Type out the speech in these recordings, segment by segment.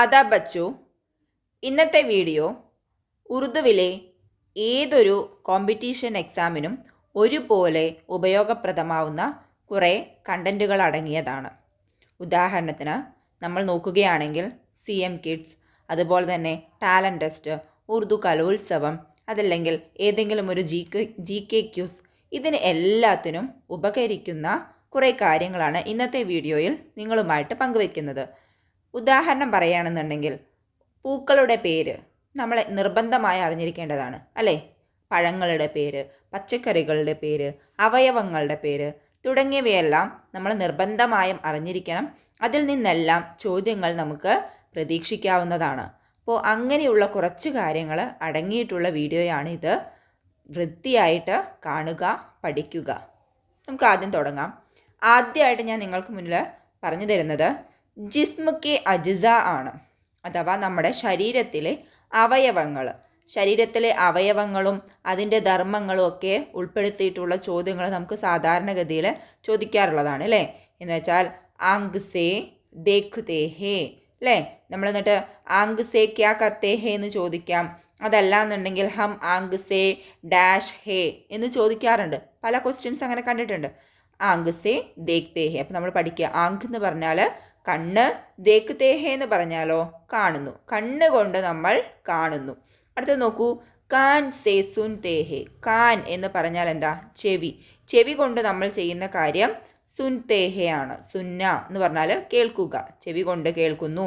ആദാ ബച്ചു. ഇന്നത്തെ വീഡിയോ ഉറുദുവിലെ ഏതൊരു കോമ്പറ്റീഷൻ എക്സാമിനും ഒരുപോലെ ഉപയോഗപ്രദമാവുന്ന കുറേ കണ്ടന്റുകൾ അടങ്ങിയതാണ്. ഉദാഹരണത്തിന് നമ്മൾ നോക്കുകയാണെങ്കിൽ സി എം കിഡ്സ് അതുപോലെ തന്നെ ടാലന്റ് ടെസ്റ്റ് ഉറുദു കലോത്സവം അതല്ലെങ്കിൽ ഏതെങ്കിലും ഒരു G K G K Qs ഇതിന് എല്ലാത്തിനും ഉപകരിക്കുന്ന കുറേ കാര്യങ്ങളാണ് ഇന്നത്തെ വീഡിയോയിൽ നിങ്ങളുമായിട്ട് പങ്കുവെക്കുന്നത്. ഉദാഹരണം പറയുകയാണെന്നുണ്ടെങ്കിൽ പൂക്കളുടെ പേര് നമ്മൾ നിർബന്ധമായി അറിഞ്ഞിരിക്കേണ്ടതാണ് അല്ലേ? പഴങ്ങളുടെ പേര് പച്ചക്കറികളുടെ പേര് അവയവങ്ങളുടെ പേര് തുടങ്ങിയവയെല്ലാം നമ്മൾ നിർബന്ധമായും അറിഞ്ഞിരിക്കണം. അതിൽ നിന്നെല്ലാം ചോദ്യങ്ങൾ നമുക്ക് പ്രതീക്ഷിക്കാവുന്നതാണ്. അപ്പോൾ അങ്ങനെയുള്ള കുറച്ച് കാര്യങ്ങൾ അടങ്ങിയിട്ടുള്ള വീഡിയോയാണിത് വൃത്തിയായിട്ട് കാണുക പഠിക്കുക. നമുക്ക് ആദ്യം തുടങ്ങാം. ആദ്യമായിട്ട് ഞാൻ നിങ്ങൾക്ക് മുന്നിൽ പറഞ്ഞു തരുന്നത് ജിസ്മ് കെ അജിസ ആണ്. അഥവാ നമ്മുടെ ശരീരത്തിലെ അവയവങ്ങൾ. ശരീരത്തിലെ അവയവങ്ങളും അതിന്റെ ധർമ്മങ്ങളും ഒക്കെ ഉൾപ്പെടുത്തിയിട്ടുള്ള ചോദ്യങ്ങൾ നമുക്ക് സാധാരണഗതിയിൽ ചോദിക്കാറുള്ളതാണ് അല്ലേ? എന്ന് വെച്ചാൽ ആങ്ക് സേ ദേഖ്തേ ഹേ അല്ലേ? നമ്മൾ എന്നിട്ട് ആങ്ക് സേ ക്യാ കർത്തേ ഹേ എന്ന് ചോദിക്കാം. അതല്ല എന്നുണ്ടെങ്കിൽ ഹം ആങ്ക് സേ ഡാഷ് ഹേ എന്ന് ചോദിക്കാറുണ്ട്. പല ക്വസ്റ്റ്യൻസ് അങ്ങനെ കണ്ടിട്ടുണ്ട്. ആങ്ക് സേ ദേഖ്തേ ഹേ അപ്പം നമ്മൾ പഠിക്കുക. ആങ്ക് എന്ന് പറഞ്ഞാൽ കണ്ണ് ദേക്കുതേഹ എന്ന് പറഞ്ഞാലോ കാണുന്നു. കണ്ണ് കൊണ്ട് നമ്മൾ കാണുന്നു. അടുത്തത് നോക്കൂ. കാൻ സേസുൻ തേഹേ കാൻ എന്ന് പറഞ്ഞാൽ എന്താ? ചെവി. ചെവി കൊണ്ട് നമ്മൾ ചെയ്യുന്ന കാര്യം സുൻ തേഹയാണ് സുന്ന എന്ന് പറഞ്ഞാൽ കേൾക്കുക. ചെവി കൊണ്ട് കേൾക്കുന്നു.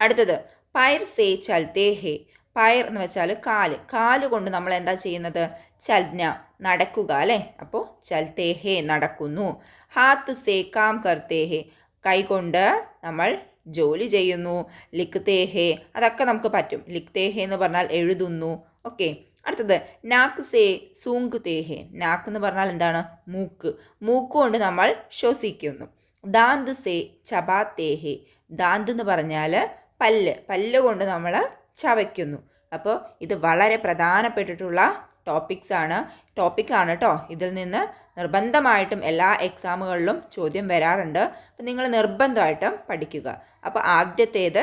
അടുത്തത് പയർ സേ തേഹേ പയർ എന്ന് വെച്ചാൽ കാൽ. കാൽ കൊണ്ട് നമ്മൾ എന്താ ചെയ്യുന്നത്? ചൽന നടക്കുക അല്ലേ? അപ്പോൾ ചൽത്തേഹെ നടക്കുന്നു. ഹാത്ത് സേ കാം കർത്തേഹെ കൈകൊണ്ട് നമ്മൾ ജോലി ചെയ്യുന്നു. ലിക്തേഹേ അതൊക്കെ നമുക്ക് പറ്റും. ലിക്തേഹേ എന്ന് പറഞ്ഞാൽ എഴുതുന്നു. ഓക്കെ അടുത്തത് നാക്ക് സേ സൂങ്ക് തേഹേ നാക്ക് എന്ന് പറഞ്ഞാൽ എന്താണ്? മൂക്ക്. മൂക്ക് കൊണ്ട് നമ്മൾ ശ്വസിക്കുന്നു. ദാന്ത് സേ ചബാത്തേഹെ. ദാന്ത് എന്ന് പറഞ്ഞാൽ പല്ല്. പല്ല് കൊണ്ട് നമ്മൾ ചവയ്ക്കുന്നു. അപ്പോൾ ഇത് വളരെ പ്രധാനപ്പെട്ടിട്ടുള്ള ടോപ്പിക്സ് ആണ്. ടോപ്പിക്കാണ് കേട്ടോ ഇതിൽ നിന്ന് നിർബന്ധമായിട്ടും എല്ലാ എക്സാമുകളിലും ചോദ്യം വരാറുണ്ട്. അപ്പം നിങ്ങൾ നിർബന്ധമായിട്ടും പഠിക്കുക. അപ്പോൾ ആദ്യത്തേത്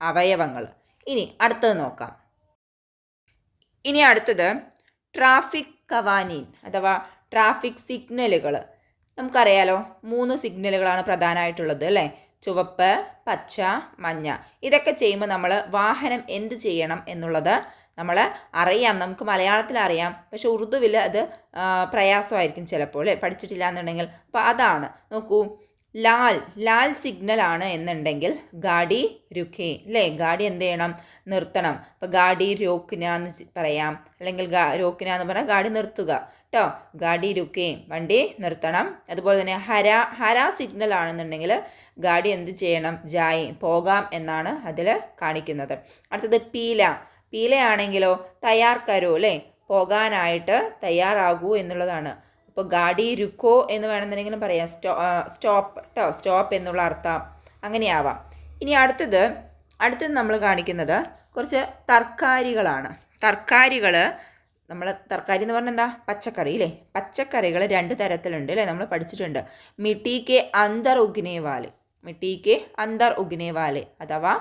അവയവങ്ങൾ. ഇനി അടുത്തത് നോക്കാം. ഇനി അടുത്തത് ട്രാഫിക് കവാനീൻ അഥവാ ട്രാഫിക് സിഗ്നലുകൾ നമുക്കറിയാലോ മൂന്ന് സിഗ്നലുകളാണ് പ്രധാനമായിട്ടുള്ളത് അല്ലേ? ചുവപ്പ് പച്ച മഞ്ഞ. ഇതൊക്കെ ചെയ്യുമ്പോൾ നമ്മൾ വാഹനം എന്ത് ചെയ്യണം എന്നുള്ളത് നമ്മൾ അറിയാം നമുക്ക് മലയാളത്തിൽ അറിയാം. പക്ഷെ ഉറുദുവിൽ അത് പ്രയാസമായിരിക്കും ചിലപ്പോൾ പഠിച്ചിട്ടില്ല എന്നുണ്ടെങ്കിൽ. അപ്പോൾ അതാണ്. നോക്കൂ. ലാൽ ലാൽ സിഗ്നൽ ആണ് എന്നുണ്ടെങ്കിൽ ഗാഡി രുഖേ അല്ലേ? ഗാഡി എന്ത് ചെയ്യണം? നിർത്തണം. അപ്പോൾ ഗാഡി രോക്കിന എന്ന് പറയാം. അല്ലെങ്കിൽ രോക്കിന എന്ന് പറഞ്ഞാൽ ഗാഡി നിർത്തുക. കേട്ടോ? ഗാഡി രുക്കേ വണ്ടി നിർത്തണം. അതുപോലെ തന്നെ ഹര ഹര സിഗ്നൽ ആണെന്നുണ്ടെങ്കിൽ ഗാഡി എന്ത് ചെയ്യണം? ജായി പോകാം എന്നാണ് അതിൽ കാണിക്കുന്നത്. അടുത്തത് പീല. പീലയാണെങ്കിലോ തയ്യാർ കരോ അല്ലേ? പോകാനായിട്ട് തയ്യാറാകൂ എന്നുള്ളതാണ്. അപ്പോൾ ഗാഡി രുക്കോ എന്ന് വേണമെന്നുണ്ടെങ്കിലും പറയാം. സ്റ്റോ സ്റ്റോപ്പ് കേട്ടോ സ്റ്റോപ്പ് എന്നുള്ള അർത്ഥം അങ്ങനെയാവാം. ഇനി അടുത്തത് അടുത്തത് നമ്മൾ കാണിക്കുന്നത് കുറച്ച് തർക്കാരികളാണ്. തർക്കാരികൾ നമ്മൾ തർക്കാരി എന്ന് പറഞ്ഞാൽ എന്താ? പച്ചക്കറി അല്ലേ പച്ചക്കറികൾ രണ്ട് തരത്തിലുണ്ട് അല്ലേ നമ്മൾ പഠിച്ചിട്ടുണ്ട്. മിട്ടി മിട്ടിക്ക് അന്തർ ഉഗ്നേവാൽ. മിട്ടിക്ക് അന്തർ ഉഗ്നേവാൽ അഥവാ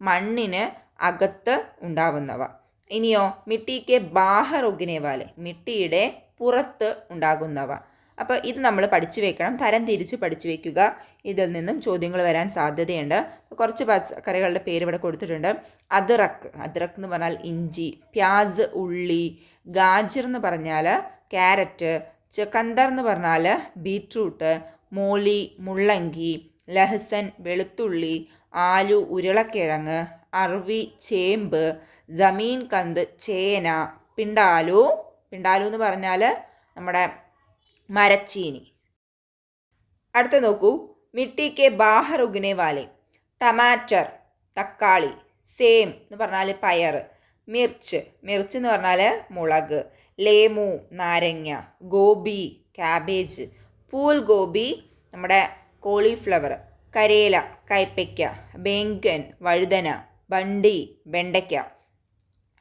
മണ്ണിന് അകത്ത് ഉണ്ടാവുന്നവ. ഇനിയോ മിട്ടിക്ക് ബാഹർ ഉഗ്നേവാലെ മിട്ടിയുടെ പുറത്ത് ഉണ്ടാകുന്നവ. അപ്പോൾ ഇത് നമ്മൾ പഠിച്ചു വെക്കണം. തരം തിരിച്ച് പഠിച്ചു വെക്കുക. ഇതിൽ നിന്നും ചോദ്യങ്ങൾ വരാൻ സാധ്യതയുണ്ട്. കുറച്ച് പച്ചക്കറികളുടെ പേര് ഇവിടെ കൊടുത്തിട്ടുണ്ട്. അദ്രക്ക് അദ്രക്ക് എന്ന് പറഞ്ഞാൽ ഇഞ്ചി പ്യാസ് ഉള്ളി ഗാജർ എന്ന് പറഞ്ഞാൽ ക്യാരറ്റ് ചക്കന്തർ എന്ന് പറഞ്ഞാൽ ബീട്രൂട്ട് മോളി മുള്ളങ്കി ലഹസൻ വെളുത്തുള്ളി ആലു ഉരുളക്കിഴങ്ങ് അർവി ചേമ്പ് ജമീൻ കന്ത് ചേന പിണ്ടാലു. പിണ്ടാലു എന്ന് പറഞ്ഞാൽ നമ്മുടെ മരച്ചീനി. അടുത്ത നോക്കൂ. മിട്ടിക്ക് ബാഹർ ഉഗ്നെ വാലെ. ടമാറ്റർ തക്കാളി സേം എന്ന് പറഞ്ഞാൽ പയർ. മിർച്ച് മിർച്ച് എന്ന് പറഞ്ഞാൽ മുളക്. ലേമു നാരങ്ങ. ഗോബി ക്യാബേജ്. പൂൽ ഗോബി നമ്മുടെ കോളിഫ്ലവർ. കരേല കൈപ്പയ്ക്ക. ബേങ്കൻ വഴുതന. ബണ്ടി വെണ്ടയ്ക്ക.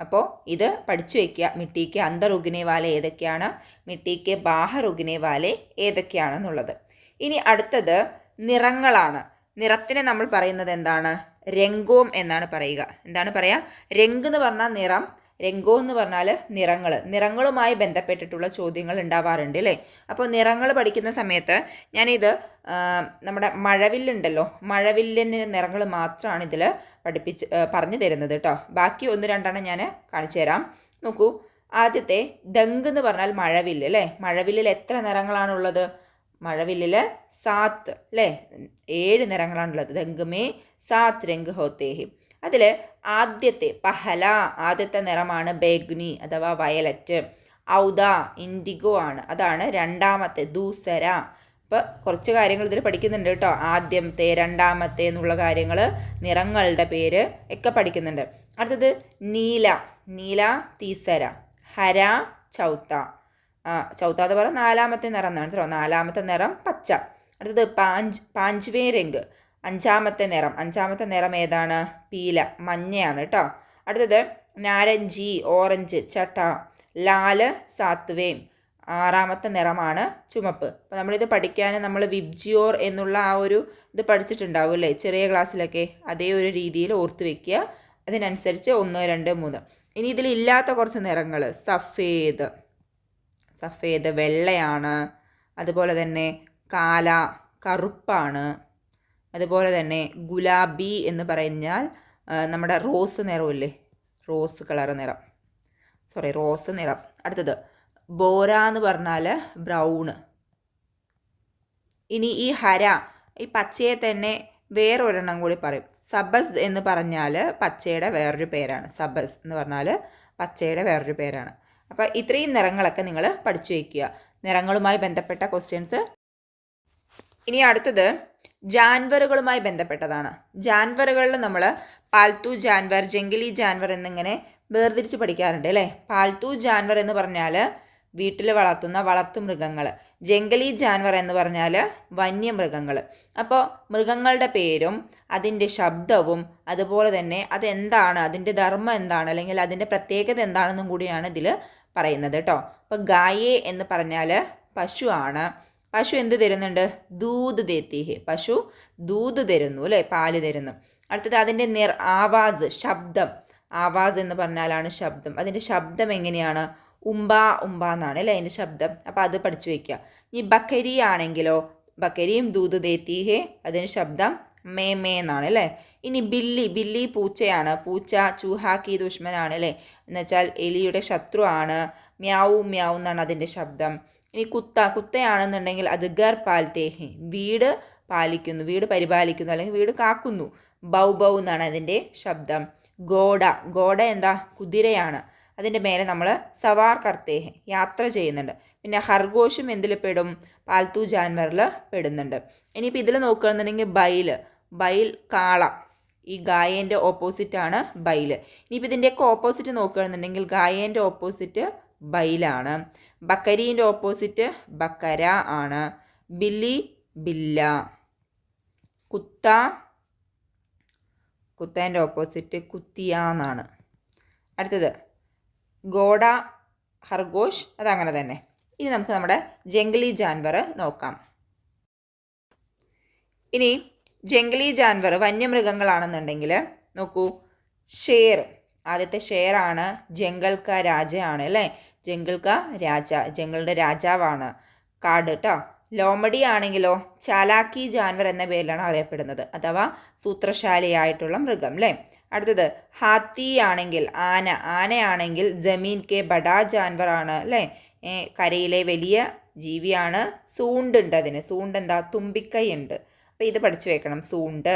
അപ്പോൾ ഇത് പഠിച്ചു വയ്ക്കുക മിട്ടിക്ക് അന്തർ ഉഗ്നെ വാല ഏതൊക്കെയാണ്? മിട്ടിക്ക് ബാഹർ ഉഗ്നെ വാല ഏതൊക്കെയാണെന്നുള്ളത്. ഇനി അടുത്തത് നിറങ്ങളാണ്. നിറത്തിനെ നമ്മൾ പറയുന്നത് എന്താണ്? രംഗോം എന്നാണ് പറയുക. എന്താണ് പറയുക? രംഗ് എന്ന് പറഞ്ഞാൽ നിറം രംഗോ എന്ന് പറഞ്ഞാൽ നിറങ്ങൾ നിറങ്ങളുമായി ബന്ധപ്പെട്ടിട്ടുള്ള ചോദ്യങ്ങൾ ഉണ്ടാവാറുണ്ട് അല്ലേ അപ്പോൾ നിറങ്ങൾ പഠിക്കുന്ന സമയത്ത് ഞാനിത് നമ്മുടെ മഴവില്ലുണ്ടല്ലോ? മഴവില്ലിന്റെ നിറങ്ങൾ മാത്രമാണ് ഇതിൽ പഠിപ്പിച്ച് പറഞ്ഞു തരുന്നത് കേട്ടോ ബാക്കി ഒന്ന് രണ്ടെണ്ണം ഞാൻ കാണിച്ചു തരാം. നോക്കൂ. ആദ്യത്തെ ദങ്ക് എന്ന് പറഞ്ഞാൽ മഴവില്ല് അല്ലേ മഴവില്ലിൽ എത്ര നിറങ്ങളാണുള്ളത്? മഴവില്ലിൽ സാത്ത് അല്ലേ ഏഴ് നിറങ്ങളാണുള്ളത്. ദങ്ക് മേ സാത്ത് രംഗ് ഹോത്തേഹി അതിൽ ആദ്യത്തെ പഹല ആദ്യത്തെ നിറമാണ് ബേഗ്നി അഥവാ വയലറ്റ്. ഔദ ഇൻഡിഗോ ആണ്. അതാണ് രണ്ടാമത്തെ ദൂസര. അപ്പോൾ കുറച്ച് കാര്യങ്ങൾ ഇതിൽ പഠിക്കുന്നുണ്ട് കേട്ടോ. ആദ്യത്തെ രണ്ടാമത്തെ എന്നുള്ള കാര്യങ്ങൾ നിറങ്ങളുടെ പേര് ഒക്കെ പഠിക്കുന്നുണ്ട്. അടുത്തത് നീല. നീല തീസര. ഹര ചൗത്ത. ചൗത്ത എന്ന് പറഞ്ഞാൽ നാലാമത്തെ നിറം എന്നാണ് നാലാമത്തെ നിറം പച്ച. അടുത്തത് പാഞ്ച് പാഞ്ച്വേ രംഗ്. അഞ്ചാമത്തെ നിറം. അഞ്ചാമത്തെ നിറം ഏതാണ്? പീല മഞ്ഞയാണ് കേട്ടോ അടുത്തത് നാരഞ്ചി ഓറഞ്ച് ചട്ട ലാൽ സാത്വേം ആറാമത്തെ നിറമാണ് ചുമപ്പ്. അപ്പോൾ നമ്മളിത് പഠിക്കാൻ നമ്മൾ വിബ്ജിയോർ എന്നുള്ള ആ ഒരു ഇത് പഠിച്ചിട്ടുണ്ടാവും അല്ലേ ചെറിയ ക്ലാസ്സിലൊക്കെ അതേ ഒരു രീതിയിൽ ഓർത്ത് വെക്കുക. അതിനനുസരിച്ച് ഒന്ന് രണ്ട് മൂന്ന്. ഇനി ഇതിലില്ലാത്ത കുറച്ച് നിറങ്ങൾ. സഫേദ്. സഫേദ് വെള്ളയാണ്. അതുപോലെ തന്നെ കാല കറുപ്പാണ്. അതുപോലെ തന്നെ ഗുലാബി എന്ന് പറഞ്ഞാൽ നമ്മുടെ റോസ് നിറമില്ലേ? റോസ് കളർ നിറം. സോറി റോസ് നിറം. അടുത്തത് ബോര എന്ന് പറഞ്ഞാൽ ബ്രൗണ്. ഇനി ഈ ഹര ഈ പച്ചയെ തന്നെ വേറൊരെണ്ണം കൂടി പറയും. സബസ് എന്ന് പറഞ്ഞാൽ പച്ചയുടെ വേറൊരു പേരാണ്. സബസ് എന്ന് പറഞ്ഞാൽ പച്ചയുടെ വേറൊരു പേരാണ്. അപ്പോൾ ഇത്രയും നിറങ്ങളൊക്കെ നിങ്ങൾ പഠിച്ചു വയ്ക്കുക. നിറങ്ങളുമായി ബന്ധപ്പെട്ട ക്വസ്റ്റ്യൻസ് ഇനി അടുത്തത് ജാൻവറുകളുമായി ബന്ധപ്പെട്ടതാണ്. ജാൻവറുകളിൽ നമ്മൾ പാൽത്തു ജാൻവർ ജംഗലി ജാൻവർ എന്നിങ്ങനെ വേർതിരിച്ച് പഠിക്കാറുണ്ട് അല്ലേ? പാൽത്തു ജാൻവർ എന്ന് പറഞ്ഞാൽ വീട്ടിൽ വളർത്തുന്ന വളർത്തു മൃഗങ്ങൾ. ജംഗലി ജാൻവർ എന്ന് പറഞ്ഞാൽ വന്യമൃഗങ്ങൾ. അപ്പോൾ മൃഗങ്ങളുടെ പേരും അതിന്റെ ശബ്ദവും അതുപോലെ തന്നെ അതെന്താണ് അതിന്റെ ധർമ്മം എന്താണ് അല്ലെങ്കിൽ അതിന്റെ പ്രത്യേകത എന്താണെന്നും കൂടിയാണ് ഇതിൽ പറയുന്നത് കേട്ടോ. അപ്പോൾ ഗായേ എന്ന് പറഞ്ഞാൽ പശുവാണ്. പശു എന്ത് തരുന്നുണ്ട്? ദൂത് ദേത്തിഹെ. പശു ദൂത് തരുന്നു അല്ലേ? പാൽ തരുന്നു. അടുത്തത് അതിന്റെ നിർ ആവാസ് ശബ്ദം. ആവാസ് എന്ന് പറഞ്ഞാലാണ് ശബ്ദം. അതിന്റെ ശബ്ദം എങ്ങനെയാണ്? ഉമ്പ ഉമ്പ എന്നാണ് അല്ലേ അതിന്റെ ശബ്ദം. അപ്പോൾ അത് പഠിച്ചു വയ്ക്കുക. ഈ ബക്കരി ആണെങ്കിലോ? ബക്കരിയും ദൂത് ദേത്തിഹെ അതിന് ശബ്ദം മേ മേ എന്നാണ് അല്ലേ? ഇനി ബില്ലി ബില്ലി പൂച്ചയാണ്. പൂച്ച ചൂഹാക്കി ദുഷ്മനാണ് അല്ലേ? എന്നുവെച്ചാൽ എലിയുടെ ശത്രു ആണ് മ്യാവു മ്യാവു എന്നാണ് അതിന്റെ ശബ്ദം. ഇനി കുത്ത കുത്തയാണെന്നുണ്ടെങ്കിൽ അത് ഗർ പാൽത്തേഹി വീട് പാലിക്കുന്നു വീട് പരിപാലിക്കുന്നു അല്ലെങ്കിൽ വീട് കാക്കുന്നു. ബൗ ബൗ എന്നാണ് അതിന്റെ ശബ്ദം. ഗോഡ ഗോഡ എന്താ? കുതിരയാണ്. അതിന്റെ മേലെ നമ്മൾ സവാർ കർത്തേഹ് യാത്ര ചെയ്യുന്നുണ്ട്. പിന്നെ ഹർഗോഷും എന്തിൽ പെടും? പാൽത്തു ജാൻവറിൽ പെടുന്നുണ്ട്. ഇനിയിപ്പോൾ ഇതിൽ നോക്കുകയാണെന്നുണ്ടെങ്കിൽ ബൈൽ ബൈൽ കാള. ഈ ഗായേന്റെ ഓപ്പോസിറ്റാണ് ബൈൽ ഇനിയിപ്പോൾ ഇതിന്റെയൊക്കെ ഓപ്പോസിറ്റ് നോക്കുകയാണെന്നുണ്ടെങ്കിൽ ഗായേന്റെ ഓപ്പോസിറ്റ് ബൈലാണ്. ബക്കരീന്റെ ഓപ്പോസിറ്റ് ബക്കര ആണ്. ബില്ലി ബില്ല. കുത്ത കുത്തേന്റെ ഓപ്പോസിറ്റ് കുത്തിയ എന്നാണ്. അടുത്തത് ഗോഡ ഹർഗോഷ് അതങ്ങനെ തന്നെ. ഇനി നമുക്ക് നമ്മുടെ ജംഗലി ജാൻവർ നോക്കാം. ഇനി ജംഗലി ജാൻവർ വന്യമൃഗങ്ങളാണെന്നുണ്ടെങ്കിൽ നോക്കൂ ഷേർ. ആദ്യത്തെ ഷെയർ ഷേറാണ് ജംഗൾക്ക രാജയാണ് അല്ലേ? ജംഗൾക്ക രാജ ജംഗളുടെ രാജാവാണ് കാട് കേട്ടോ ലോമഡി ആണെങ്കിലോ ചാലാക്കി ജാൻവർ എന്ന പേരിലാണ് അറിയപ്പെടുന്നത്. അഥവാ സൂത്രശാലിയായിട്ടുള്ള മൃഗം അല്ലേ? അടുത്തത് ഹാത്തി ആണെങ്കിൽ ആന ആനയാണെങ്കിൽ ജമീൻ കെ ബഡാ ജാൻവർ ആണ് അല്ലേ? കരയിലെ വലിയ ജീവിയാണ് സൂണ്ടുണ്ട് അതിന്. സൂണ്ട് എന്താ? തുമ്പിക്കൈ ഉണ്ട്. അപ്പോൾ ഇത് പഠിച്ചു വെക്കണം സൂണ്ട്.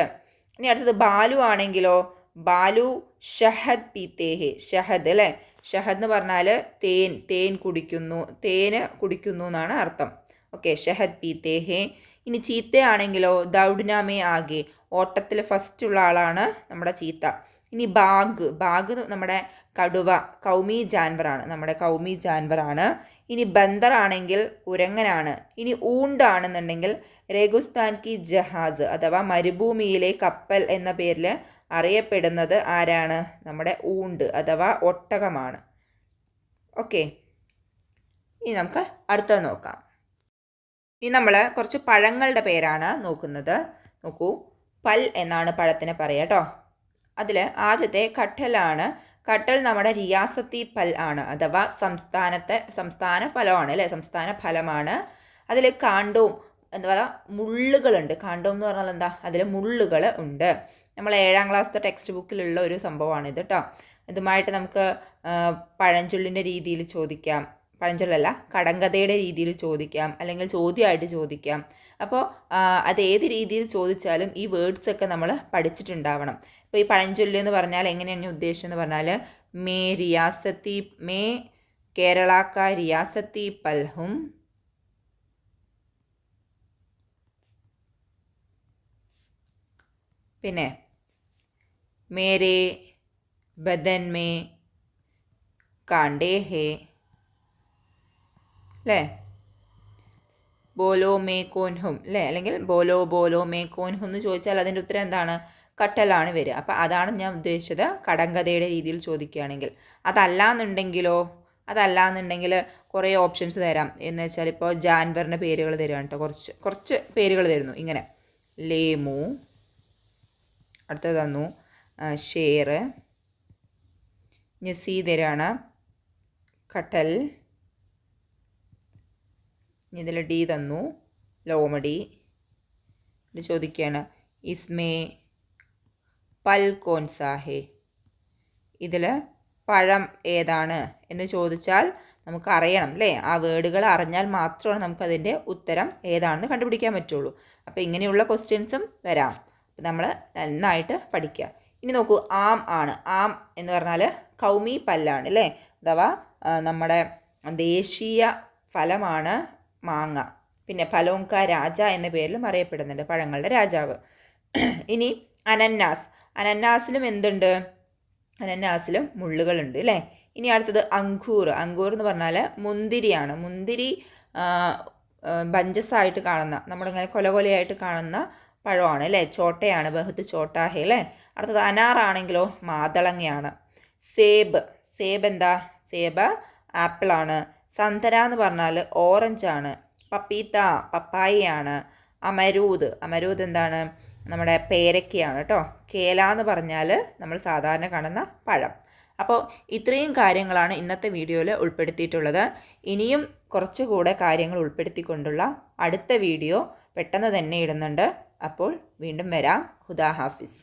ഇനി അടുത്തത് ബാലു ആണെങ്കിലോ ബാലു ഷഹദ് പീത്തേഹെ. ഷഹദ് അല്ലേ? ഷഹദ് എന്ന് പറഞ്ഞാൽ തേൻ തേൻ കുടിക്കുന്നു തേന് കുടിക്കുന്നു എന്നാണ് അർത്ഥം. ഓക്കെ ഷഹദ് പീത്തേഹെ. ഇനി ചീത്തയാണെങ്കിലോ? ദൗഡിനാമേ ആകെ. ഓട്ടത്തിൽ ഫസ്റ്റ് ഉള്ള ആളാണ് നമ്മുടെ ചീത്ത. ഇനി ബാഗ്. ബാഗ് നമ്മുടെ കടുവ. കൗമി ജാൻവറാണ്. നമ്മുടെ കൗമി ജാൻവറാണ്. ഇനി ബന്ദറാണെങ്കിൽ കുരങ്ങനാണ് ഇനി ഊണ്ടാണെന്നുണ്ടെങ്കിൽ രേഗുസ്ഥാൻ കി ജഹാസ് അഥവാ മരുഭൂമിയിലെ കപ്പൽ എന്ന പേരിൽ അറിയപ്പെടുന്നത് ആരാണ്? നമ്മുടെ ഊണ്ട് അഥവാ ഒട്ടകമാണ്. ഓക്കെ ഇനി നമുക്ക് അടുത്തത് നോക്കാം. ഇനി നമ്മൾ കുറച്ച് പഴങ്ങളുടെ പേരാണ് നോക്കുന്നത്. നോക്കൂ പൽ എന്നാണ് പഴത്തിനെ പറയുക കേട്ടോ. അതിൽ ആദ്യത്തെ കട്ടലാണ് കട്ടൽ നമ്മുടെ റിയാസത്തി പൽ ആണ് അഥവാ സംസ്ഥാനത്തെ സംസ്ഥാന ഫലമാണ് അല്ലേ? സംസ്ഥാന ഫലമാണ്. അതിൽ കാണ്ടവും എന്താ പറയുക മുള്ളുകളുണ്ട്. കാണ്ടവും എന്ന് പറഞ്ഞാൽ എന്താ? അതിൽ മുള്ളുകൾ ഉണ്ട്. നമ്മൾ ഏഴാം ക്ലാസ്സിലെ ടെക്സ്റ്റ് ബുക്കിലുള്ള ഒരു സംഭവമാണിത് കേട്ടോ ഇതുമായിട്ട് നമുക്ക് പഴഞ്ചൊല്ലിന്റെ രീതിയിൽ ചോദിക്കാം. പഴഞ്ചൊല്ലല്ല കടങ്കഥയുടെ രീതിയിൽ ചോദിക്കാം അല്ലെങ്കിൽ ചോദ്യമായിട്ട് ചോദിക്കാം. അപ്പോൾ അത് ഏത് രീതിയിൽ ചോദിച്ചാലും ഈ വേർഡ്സ് ഒക്കെ നമ്മൾ പഠിച്ചിട്ടുണ്ടാവണം. ഇപ്പോൾ ഈ പഴഞ്ചൊല്ല് എന്ന് പറഞ്ഞാൽ എങ്ങനെയാണ് ഞാൻ എന്ന് പറഞ്ഞാൽ മേ റിയാസത്തി മേ കേരളാക്ക റിയാസത്തി പൽഹും പിന്നെ മേരേ ബദൻ മേ കാണ്ടേ ഹേ അല്ലേ ബോലോ മേ കോൻഹും അല്ലേ അല്ലെങ്കിൽ ബോലോ ബോലോ മേ കോൻഹും എന്ന് ചോദിച്ചാൽ അതിന്റെ ഉത്തരം എന്താണ്? കട്ടലാണ് വരിക. അപ്പോൾ അതാണ് ഞാൻ ഉദ്ദേശിച്ചത് കടങ്കഥയുടെ രീതിയിൽ ചോദിക്കുകയാണെങ്കിൽ. അതല്ല എന്നുണ്ടെങ്കിലോ അതല്ല എന്നുണ്ടെങ്കിൽ കുറേ ഓപ്ഷൻസ് തരാം. എന്ന് വെച്ചാൽ ഇപ്പോൾ ജാൻവറിന്റെ പേരുകൾ തരാണ് കേട്ടോ. കുറച്ച് കുറച്ച് പേരുകൾ തരുന്നു ഇങ്ങനെ. ലേമു അടുത്തത് തന്നു ഷേർ നസീദരാണ് തരാണ് കട്ടൽ ഇതിൽ ഡി തന്നു. ലോമഡി. ചോദിക്കുകയാണ് ഇസ്മേ പൽ കോൻ സാഹേ ഇതിൽ പഴം ഏതാണ്? എന്ന് ചോദിച്ചാൽ നമുക്ക് അറിയണം അല്ലേ ആ വേർഡുകൾ അറിഞ്ഞാൽ മാത്രമാണ് നമുക്കതിന്റെ ഉത്തരം ഏതാണെന്ന് കണ്ടുപിടിക്കാൻ പറ്റുള്ളൂ. അപ്പോൾ ഇങ്ങനെയുള്ള ക്വസ്റ്റ്യൻസും വരാം. അപ്പം നമ്മൾ നന്നായിട്ട് പഠിക്കുക. ഇനി നോക്കൂ ആം ആണ്. ആം എന്ന് പറഞ്ഞാൽ കൗമി പല്ലാണ് അല്ലേ അഥവാ നമ്മുടെ ദേശീയ ഫലമാണ് മാങ്ങ. പിന്നെ ഫലോങ്ക രാജ എന്ന പേരിലും അറിയപ്പെടുന്നുണ്ട് പഴങ്ങളുടെ രാജാവ്. ഇനി അനന്നാസ്. അനന്നാസിലും എന്തുണ്ട്? അനന്നാസിലും മുള്ളുകളുണ്ട് അല്ലേ? ഇനി അടുത്തത് അങ്കൂർ. അങ്കൂർ എന്ന് പറഞ്ഞാൽ മുന്തിരിയാണ്. മുന്തിരി ബഞ്ചസായിട്ട് കാണുന്ന നമ്മളിങ്ങനെ കൊല കൊലയായിട്ട് കാണുന്ന പഴമാണ് അല്ലേ? ചോട്ടയാണ് ബഹുത്ത് ചോട്ടാഹെ അല്ലേ? അടുത്തത് അനാറാണെങ്കിലോ മാതളങ്ങയാണ്. സേബ്. സേബ് എന്താ? സേബ് ആപ്പിളാണ്. സന്തര എന്ന് പറഞ്ഞാൽ ഓറഞ്ച് ആണ് പപ്പീത്ത പപ്പായയാണ് അമരൂദ് അമരൂദ് എന്താണ്? നമ്മുടെ പേരക്കയാണ് കേട്ടോ കേല എന്ന് പറഞ്ഞാൽ നമ്മൾ സാധാരണ കാണുന്ന പഴം. അപ്പോൾ ഇത്രയും കാര്യങ്ങളാണ് ഇന്നത്തെ വീഡിയോയിൽ ഉൾപ്പെടുത്തിയിട്ടുള്ളത്. ഇനിയും കുറച്ചുകൂടെ കാര്യങ്ങൾ ഉൾപ്പെടുത്തിക്കൊണ്ടുള്ള അടുത്ത വീഡിയോ പെട്ടെന്ന് തന്നെ ഇടുന്നുണ്ട്. അപ്പോൾ വീണ്ടും വരാം. ഹുദാ ഹാഫിസ്.